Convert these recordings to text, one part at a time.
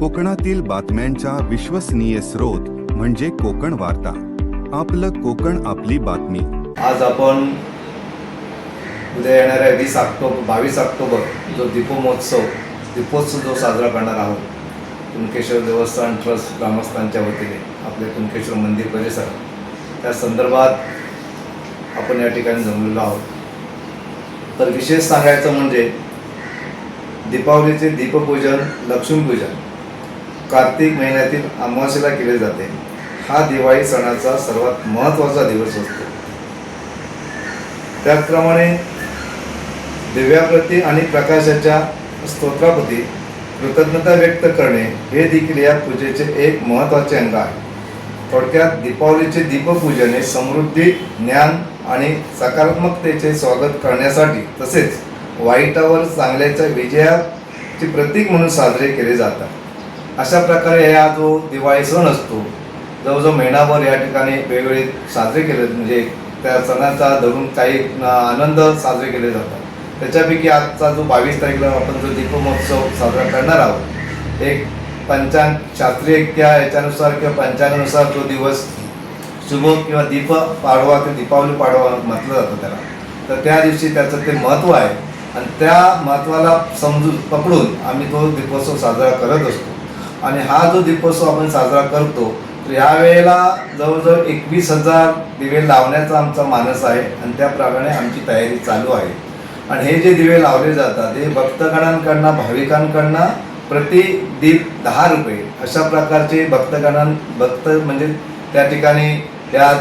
कोकणातील बातम्यांचा विश्वसनीय स्रोत म्हणजे कोकण वार्ता. आपलं कोकण आपली बातमी. आज आपण उद्या येणाऱ्या वीस ऑक्टोबर बावीस ऑक्टोबर जो दीपोत्सव दीपोत्सव जो साजरा करणार आहोत कुणकेश्वर देवस्थान ट्रस्ट ग्रामस्थांच्या वतीने आपले कुणकेश्वर मंदिर परिसर. त्या संदर्भात आपण या ठिकाणी जमलेलो आहोत. तर विशेष सांगायचं म्हणजे दीपावलीचे दीपपूजन लक्ष्मीपूजन कार्तिक महिन्यातील अमावास्येला केले जाते. हा दिवाळी सणाचा सर्वात महत्त्वाचा दिवस असतो. त्याचप्रमाणे दिव्याप्रती आणि प्रकाशाच्या स्तोत्राप्रती कृतज्ञता व्यक्त करणे हे देखील या पूजेचे एक महत्त्वाचे अंग आहे. थोडक्यात दीपावलीचे दीपपूजन हे समृद्धी ज्ञान आणि सकारात्मकतेचे स्वागत करण्यासाठी तसेच वाईटावर चांगल्याच्या विजयाचे प्रतीक म्हणून साजरे केले जातात. अशा प्रकारे हा जो दिवाळी सण असतो जवळजवळ महिनाभर या ठिकाणी वेगवेगळे साजरे केले म्हणजे त्या सणाचा धरून काही आनंद साजरे केले जातात. त्याच्यापैकी आजचा जो बावीस तारखेला आपण जो दीपमहोत्सव साजरा करणार आहोत एक पंचांग शास्त्रीय त्या याच्यानुसार किंवा पंचांगानुसार तो दिवस शुभ किंवा दीप पाडवा किंवा दीपावली पाडवा म्हटलं जातं त्याला. तर त्या दिवशी त्याचं ते महत्त्व आहे. आणि त्या महत्त्वाला समजून पकडून आम्ही तो दीपोत्सव साजरा करत असतो. आणि हा जो दीपोत्सव आपण साजरा करतो तर यावेळेला जवळजवळ एकवीस हजार दिवे लावण्याचा आमचा मानस आहे आणि त्याप्रमाणे आमची तयारी चालू आहे. आणि हे जे दिवे लावले जातात हे भक्तगणांकडनं भाविकांकडनं प्रति दीप दहा रुपये. अशा प्रकारचे भक्तगणां भक्त म्हणजे त्या ठिकाणी त्या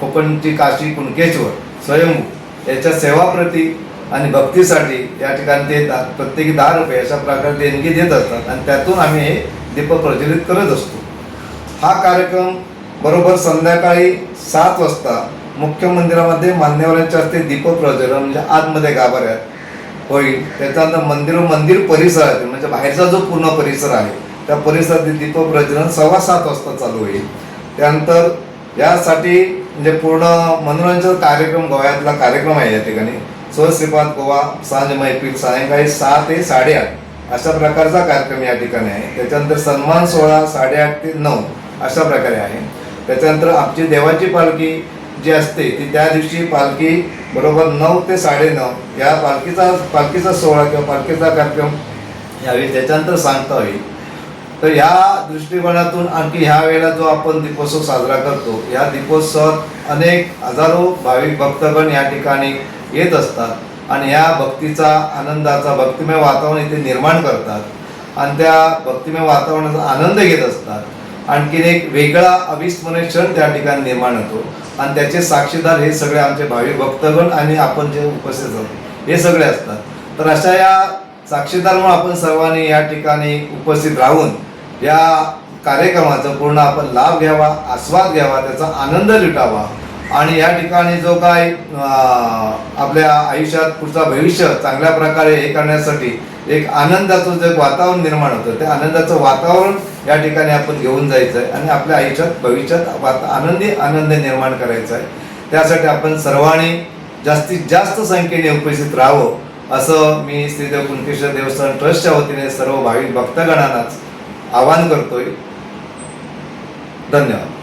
कोकणची काशी कुणकेश्वर स्वयंभू याच्या सेवाप्रती आणि भक्तीसाठी या ठिकाणी ते दा- प्रत्येकी दहा रुपये अशा प्रकारे देणगी देत असतात आणि त्यातून आम्ही हे दीप प्रज्वलित करत असतो. हा कार्यक्रम बरोबर संध्याकाळी सात वाजता मुख्य मंदिरामध्ये मान्यवरांच्या हस्ते दीप प्रज्वलन म्हणजे आतमध्ये गाभाऱ्यात होईल. त्याच्यानंतर मंदिर मंदिर परिसरात म्हणजे बाहेरचा जो पूर्ण परिसर आहे त्या परिसरात दीप प्रज्वलन सव्वा सात वाजता चालू होईल. त्यानंतर यासाठी म्हणजे पूर्ण मनोरंजन कार्यक्रम गोव्यातला कार्यक्रम आहे या ठिकाणी. स्वश्रीपाद गोवा सांज मैफिल सायंकाळी सहा ते साडेआठ अशा प्रकारचा कार्यक्रम या ठिकाणी आहे. त्याच्यानंतर सन्मान सोहळा साडेआठ ते नऊ अशा प्रकारे आहे. त्याच्यानंतर आमची देवाची पालखी जी असते ती त्या दिवशी पालखी बरोबर नऊ ते साडेनऊ या पालखीचा पालखीचा सोहळा किंवा पालखीचा कार्यक्रम यावेळी त्याच्यानंतर सांगता होईल. तर ह्या दृष्टिकोनातून आणखी ह्या वेळेला जो आपण दीपोत्सव साजरा करतो या दीपोत्सवात अनेक हजारो भाविक भक्तगण या ठिकाणी येत असतात आणि ह्या भक्तीचा आनंदाचा भक्तिमय वातावरण इथे निर्माण करतात आणि त्या भक्तिमय वातावरणाचा आनंद घेत असतात. आणखीन एक वेगळा अविस्मरणीय क्षण त्या ठिकाणी निर्माण होतो आणि त्याचे साक्षीदार हे सगळे आमचे भाविक भक्तगण आणि आपण जे उपस्थित आहोत हे सगळे असतात. तर अशा या साक्षीदार म्हणून आपण सर्वांनी या ठिकाणी उपस्थित राहून या कार्यक्रमाचा पूर्ण आपण लाभ घ्यावा आस्वाद घ्यावा त्याचा आनंद लुटावा. आणि या ठिकाणी जो काय आपल्या आयुष्यात पुढचा भविष्य चांगल्या प्रकारे हे करण्यासाठी एक आनंदाचं जे वातावरण निर्माण होतं ते आनंदाचं वातावरण या ठिकाणी आपण घेऊन जायचं आहे आणि आपल्या आयुष्यात भविष्यात वाता आनंदी आनंद निर्माण करायचा आहे त्यासाठी आपण सर्वांनी जास्तीत जास्त संख्येने उपस्थित राहावं असं मी श्रीदेव कुणकेश्वर देवस्थान ट्रस्टच्या वतीने सर्व भाविक भक्तगणांनाच आवाहन करतोय. धन्यवाद.